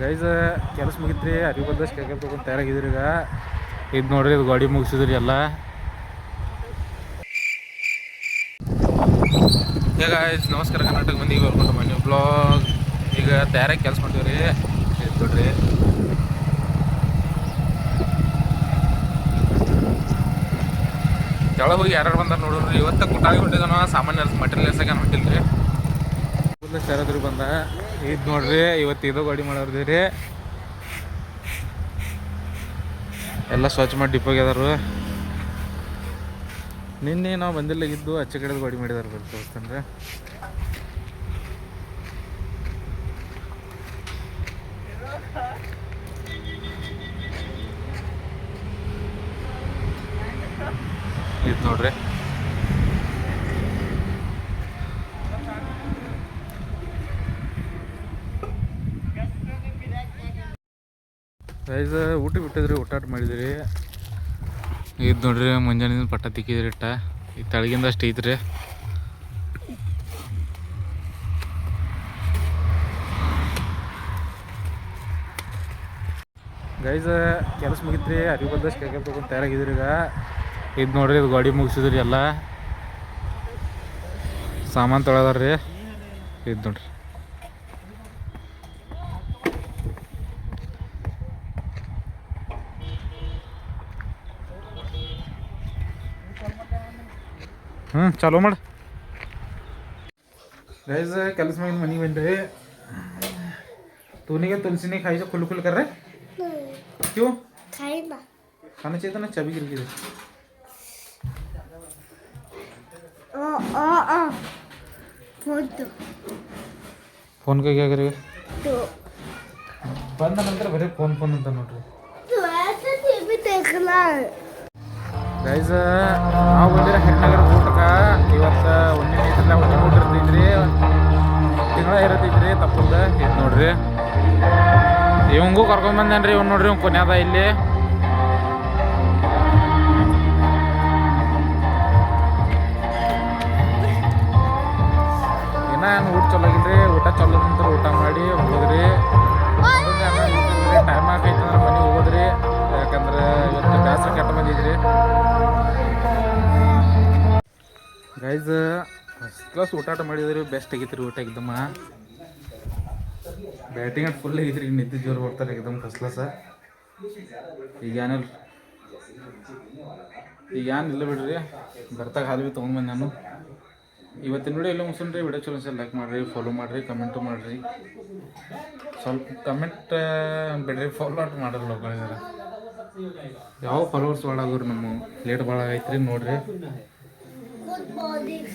Guys ಕೆಲಸ ಮುಗಿತ್ರಿ ಅರಿ ಬಂದಷ್ಟು ಕೈ ತಗೊಂಡು ತಯಾರಾಗಿದ್ರಿ ಈಗ. ಇದು ನೋಡ್ರಿ, ಇದು ಗಾಡಿ ಮುಗಿಸಿದ್ರಿ ಎಲ್ಲ. ಈಗ ನಮಸ್ಕಾರ ಕರ್ನಾಟಕ ಮಂದಿಗೆ ಬರ್ಕೊಂಡು ಮನೆ ಬ್ಲಾಗ್ ಈಗ ತಯಾರಾಗಿ ಕೆಲಸ ಮಾಡ್ತೀವ್ರಿ. ಇದು ನೋಡ್ರಿ. ಕೆಳಗೆ ಹೋಗಿ ಯಾರು ಬಂದಾರ ನೋಡ್ರಿ ಇವತ್ತ ಕುಟಾಗಿ ಹೊಂಟಿದಾನ, ಸಾಮಾನ್ಯ ಮಟೀರಿಯಲ್ಸ್ ಎರ್ಸಕ್ಕೆ ಹೊಂಟಿಲ್ಲ ರೀ ಒಂದಷ್ಟು ಯಾರಾದ್ರೂ ಬಂದ? ಇದು ನೋಡ್ರಿ, ಇವತ್ತು ಇದು ಗಾಡಿ ಮಾಡೋರ್ದಿ ರೀ. ಎಲ್ಲ ಸ್ವಚ್ಛ ಮಾಡಿ ಡಿಪ್ ಅದಾರು ನಿನ್ನೆ ನಾವು ಬಂದಿಲ್ಲ ಇದ್ದು ಅಚ್ಚ ಕಡೆದು ಗಾಡಿ ಮಾಡಿದಾರೆ ಬರ್ತ ತೋರಿಸ್ತೇನೆ ರೀ. ಇದು ನೋಡ್ರಿ. ರೈಸ್ ಊಟ ಬಿಟ್ಟಿದ್ರಿ ಊಟಾಟ ಮಾಡಿದ್ರಿ. ಇದು ನೋಡ್ರಿ ಮುಂಜಾನೆ ಪಟ್ಟ ತಿಕ್ಕಿದ್ರಿ ಇಟ್ಟ. ಈ ತಳಗಿಂದ ಅಷ್ಟು ಐತ್ರಿ. ಗೈಸ್ ಕೆಲಸ ಮುಗಿತ್ರಿ ಅರಿವು ಬಂದಷ್ಟು ಕೈ ತೊಗೊಂಡು ತಯಾರಾಗಿದ್ರಿ ಈಗ. ಇದು ನೋಡ್ರಿ ಇದು ಗಾಡಿ ಮುಗಿಸಿದ್ರಿ ಎಲ್ಲ. ಸಾಮಾನು ತೊಳೆದಾರ್ರಿ. ಇದು ನೋಡ್ರಿ. हम्म, चलो मड़ कल कैलस में मनी बन रहे तूने क्या तुलसी नहीं खाई जो खुल खुल कर रहे क्यों? खाई ना। खाना चाहिए था ना चबी गिर गिर फ़ोन का क्या करेगा? बंद नंतर भरे फ़ोन फ़ोन नंतर नोट तो ऐसे टीवी देखना है। ಗೈಸ್ ನಾವು ಬಂದಿರೋ ಹೆಣ್ಣಗರ ಊಟಕ್ಕೆ ಇವತ್ತು ಒಂದೇ ಐತಿಲ್ಲ ಒಂದಿನ ಊಟ ಇರ್ತೈತ್ರಿ ತಿಂಗಳ ಇರತೈತ್ರಿ ತಪ್ಪದ? ಇದು ನೋಡ್ರಿ. ಇವಂಗೂ ಕರ್ಕೊಂಡ್ ರೀ ಇವ್ ನೋಡ್ರಿ ಇವ್ ಕೊನೆಯದ ಇಲ್ಲಿ. ಇನ್ನ ಏನು ಊಟ ಚಲೋ ಆಗಿಲ್ರಿ? ಊಟ ಚಲೋ ಊಟ ಗೈಸ್ ಫಸ್ಟ್ ಕ್ಲಾಸ್ ಊಟ ಮಾಡಿದ್ರಿ ಬೆಸ್ಟ್ ಆಗೈತ್ರಿ ಊಟ ಇದ್ದಮ್ಮ ಬ್ಯಾಟಿಂಗ್ ಆಟ ಫುಲ್ ರೀ ನಿದ್ದೆ ಜೋರು ಬರ್ತಾರೆ ಎಕ್ದಮ್ ಫಸ್ಟ್ ಕ್ಲಾಸ ಈಗ ಏನಿಲ್ಲ ಈಗ ಏನಿಲ್ಲ ಬಿಡ್ರಿ, ಬರ್ತಾಗ ಹಾಲು ಬಿ ತೊಗೊಂಡ್ಬಂದು ನಾನು. ಇವತ್ತಿನ ನೋಡಿ ಎಲ್ಲ ಮುಗಿಸ್ರಿ ವಿಡಿಯೋ ಚಲೋ ಸರ್ ಲೈಕ್ ಮಾಡಿರಿ ಫಾಲೋ ಮಾಡಿರಿ ಕಮೆಂಟು ಮಾಡಿರಿ. ಸ್ವಲ್ಪ ಕಮೆಂಟ್ ಬಿಡ್ರಿ ಫಾಲೋ ಆಟ ಮಾಡಿರಿ ಲೋಕಲ್ ಯಾವ ಫಾಲೋವರ್ಸ್ ಭಾಳ ಆಗೋರು ನಮ್ಮ ಲೇಟ್ ಭಾಳ ಆಗೈತ್ರಿ ನೋಡ್ರಿ. good morning.